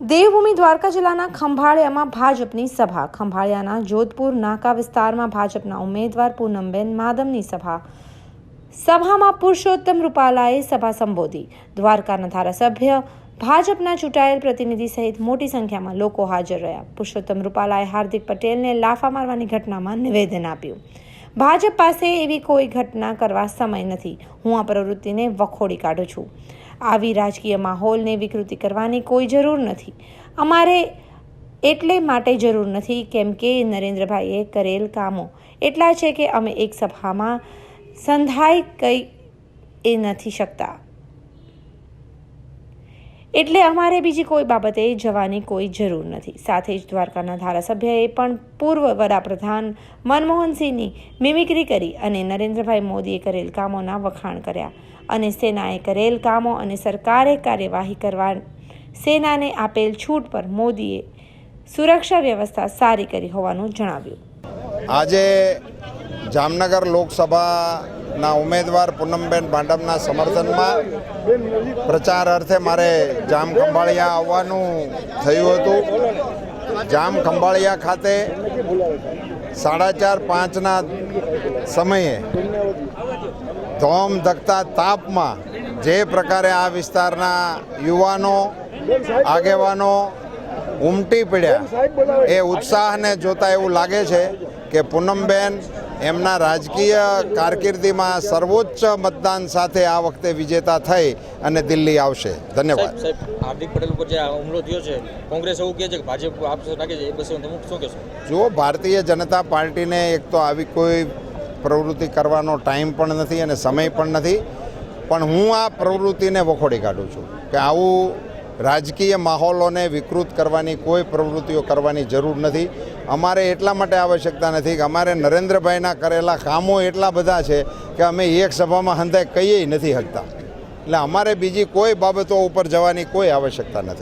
દેવભૂમિ દ્વારકા જિલ્લાના ખંભાળિયામાં ભાજપની સભા. ખંભાળિયાના જોધપુર નાકા વિસ્તારમાં ભાજપના ઉમેદવાર પૂનમબેન માદમની સભા. સભામાં પુરુષોત્તમ રૂપાલાએ સભા સંબોધી. દ્વારકાના ધારાસભ્ય, ભાજપના ચૂંટાયેલ પ્રતિનિધિ સહિત મોટી સંખ્યામાં લોકો હાજર રહ્યા. પુરુષોત્તમ રૂપાલાએ હાર્દિક પટેલને લાફા મારવાની ઘટનામાં નિવેદન આપ્યું. ભાજપ પાસે એવી કોઈ ઘટના કરવા સમય નથી. હું આ પ્રવૃત્તિને વખોડી કાઢું છું. આવી રાજકીય માહોલને વિકૃતિ કરવાની કોઈ જરૂર નથી. અમારે એટલે માટે જરૂર નથી કેમ કે નરેન્દ્રભાઈએ કરેલ કામો. એટલા છે કે અમે એક સભામાં સંધાઈ કંઈ એ નથી શકતા. એટલે અમારે બીજી કોઈ બાબતે જવાની કોઈ જરૂર નથી. સાથે જ દ્વારકાના ધારાસભ્યએ પણ પૂર્વ વડાપ્રધાન મનમોહનસિંહની મિમિક્રી કરી અને નરેન્દ્રભાઈ મોદીએ કરેલ કામોના વખાણ કર્યા અને સેનાએ કરેલ કામો અને સરકારે કાર્યવાહી કરવા સેનાને આપેલ છૂટ પર મોદીએ સુરક્ષા વ્યવસ્થા સારી કરી હોવાનું જણાવ્યું. આજે જામનગર લોકસભાના ઉમેદવાર પૂનમબેન ભાંડમના સમર્થનમાં પ્રચાર અર્થે મારે જામ ખંભાળિયા આવવાનું થયું હતું. જામ ખંભાળિયા ખાતે સાડા ચાર પાંચના સમયે ધોમ ધકતા તાપમાં જે પ્રકારે આ વિસ્તારના યુવાનો, આગેવાનો ઉમટી પડ્યા, એ ઉત્સાહને જોતા એવું લાગે છે કે પૂનમબેન એમના રાજકીય કારકિર્દીમાં સર્વોચ્ચ મતદાન સાથે આ વખતે વિજેતા થઈ અને દિલ્હી આવશે. ધન્યવાદ. હાર્દિક પટેલ ઉપર જે હુમલો થયો છે કોંગ્રેસ એવું કહે છે કે ભાજપ આપશે નાખે છે? એ બસ તમે શું કહેશો? જો ભારતીય જનતા પાર્ટીને એક તો આવી કોઈ પ્રવૃત્તિ કરવાનો ટાઈમ પણ નથી અને સમય પણ નથી પણ હું આ પ્રવૃત્તિને વખોડી કાઢું છું કે આવું રાજકીય માહોલોને વિકૃત કરવાની કોઈ પ્રવૃત્તિઓ કરવાની જરૂર નથી. અમારે એટલા માટે આવશ્યકતા નથી કે અમારે નરેન્દ્રભાઈના કરેલા કામો એટલા બધા છે કે અમે એક સભામાં હંધાય કહીએ નથી શકતા એટલે અમારે બીજી કોઈ બાબતો ઉપર જવાની કોઈ આવશ્યકતા નથી.